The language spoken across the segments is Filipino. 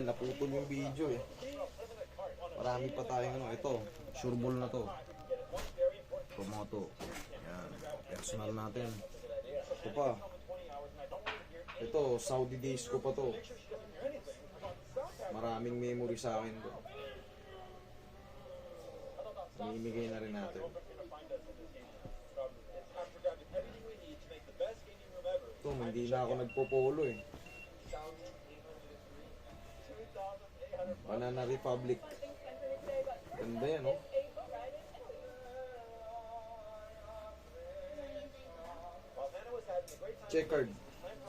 Ayan, naputol yung video eh. Marami pa tayong ano. Ito, sureball na to. Tomoto. Ayan, personal natin. Ito pa. Ito, Saudi days ko pa to. Maraming memory sa akin to. Inimigay na rin natin. Ito, hindi na ako nagpo-polo eh. Banana Republic. Ganda yan, oh. Checkered.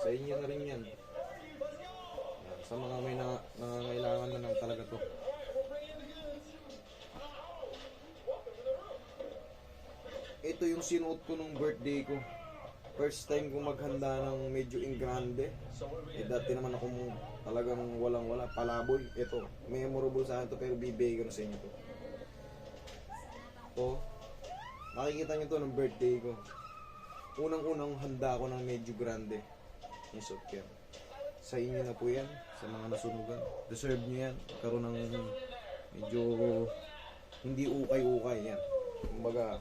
Sa inyo na rin yan. Sa mga may na, nangangailangan na ng talaga to. Ito yung sinuot ko nung birthday ko. First time ko maghanda ng medyo in grande. Eh dati naman ako talagang walang wala, palaboy. Ito, memorable sa akin to pero bibigay ko na sa inyo to. To, makikita nyo to ng birthday ko. Unang-unang handa ko ng medyo grande. Yung suot ko. Sa inyo na po yan, sa mga nasunugan. Deserve nyo yan. Karoon ng medyo hindi ukay-ukay yan. Kumbaga,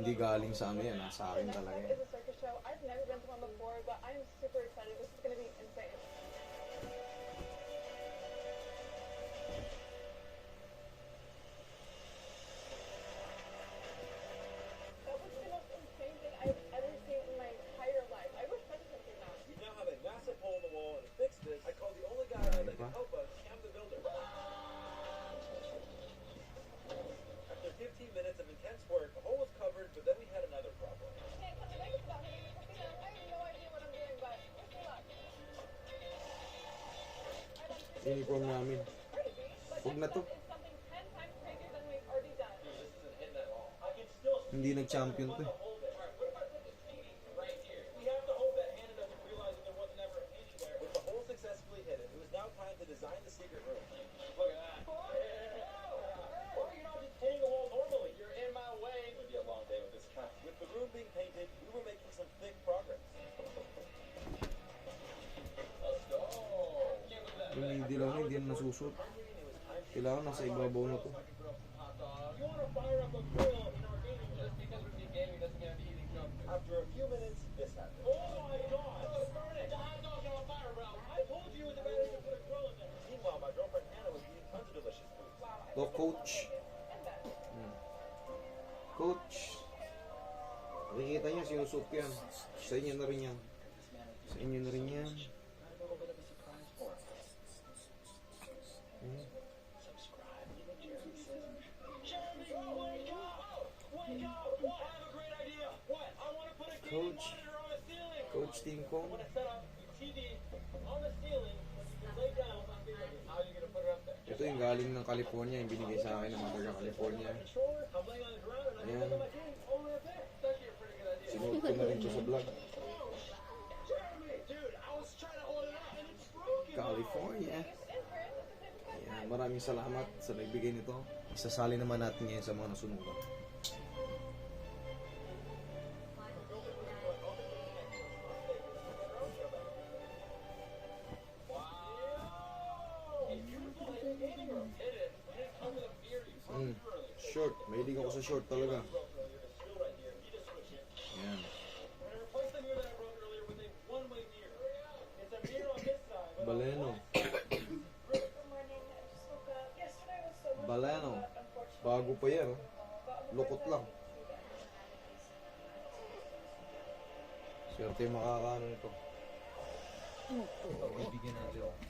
hindi galing sa ano yan, ah, sa akin talaga. All. I can still see Hindi nag-champion to eh. That. Yung hindi na nasusot. Kailangan nasa ibabaw na to. After a few minutes, this happened. Oh my god! Oh, it's burning! The fire, bro! I told you it was to put a grill in my girlfriend was eating tons delicious. To, coach. Hmm. Coach. Nakikita niya, sinusot ko yan. Sa inyo na rin yan. Sa inyo na rin yan. Put it up there? Ito yung galing ng California, yung binigay sa akin ng mga California. Ayan. Sinuot ko na rin siya sa vlog. California. Ayan, maraming salamat sa nagbigay nito. Isasali naman natin ngayon sa mga nasunugan. Woke up. Yesterday was so much Baleno. unfortunately, Bago pa yan. Lukot lang. Swerte yung makakaano nito. Bibigyan natin. oh.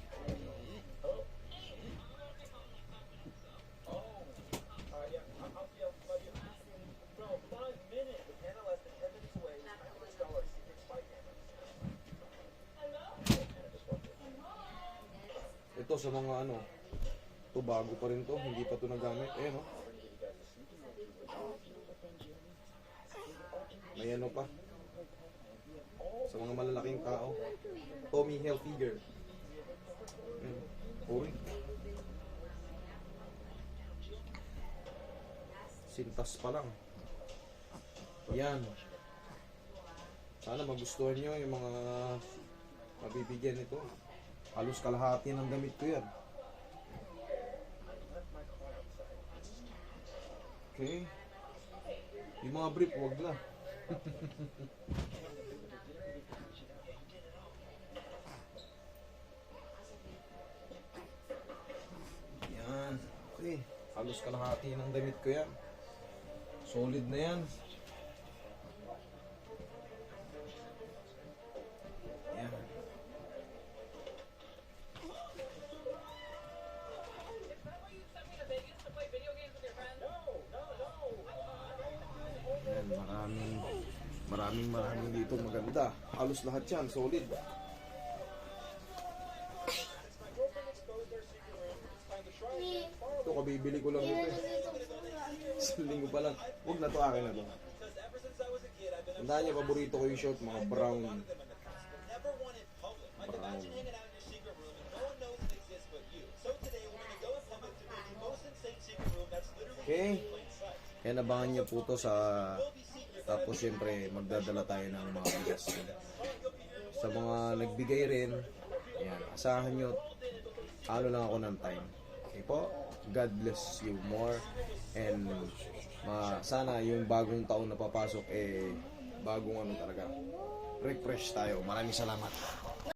Ito sa mga ano, to bago pa rin to, hindi pa to nagamit. Eh no. May ano pa. Sa mga malalaking tao. Tommy Hilfiger. Ayan. Uy. Sintas pa lang. Yan. Sana magustuhan nyo yung mga mabibigyan nito. Halos kalahati ng damit ko yan. Okay. Yung mga brief, wag na. yan. Okay. Halos kalahati ng damit ko yan. Solid na yan. Maraming dito maganda. Halos lahat yan, solid. Ito, kabibili ko lang ito. eh. Isang linggo pa lang. Huwag na to, akin na to. Tandaan niyo, paborito ko yung short, mga brown. literally Okay. Kaya nabangan niyo po to sa... Tapos siyempre, magdadala tayo ng mga bigas. Sa mga nagbigay rin, yan, asahan nyo, ano lang ako ng time. Okay po? God bless you more. And ma, sana yung bagong taon na papasok, eh, bagong ano talaga. Refresh tayo. Maraming salamat.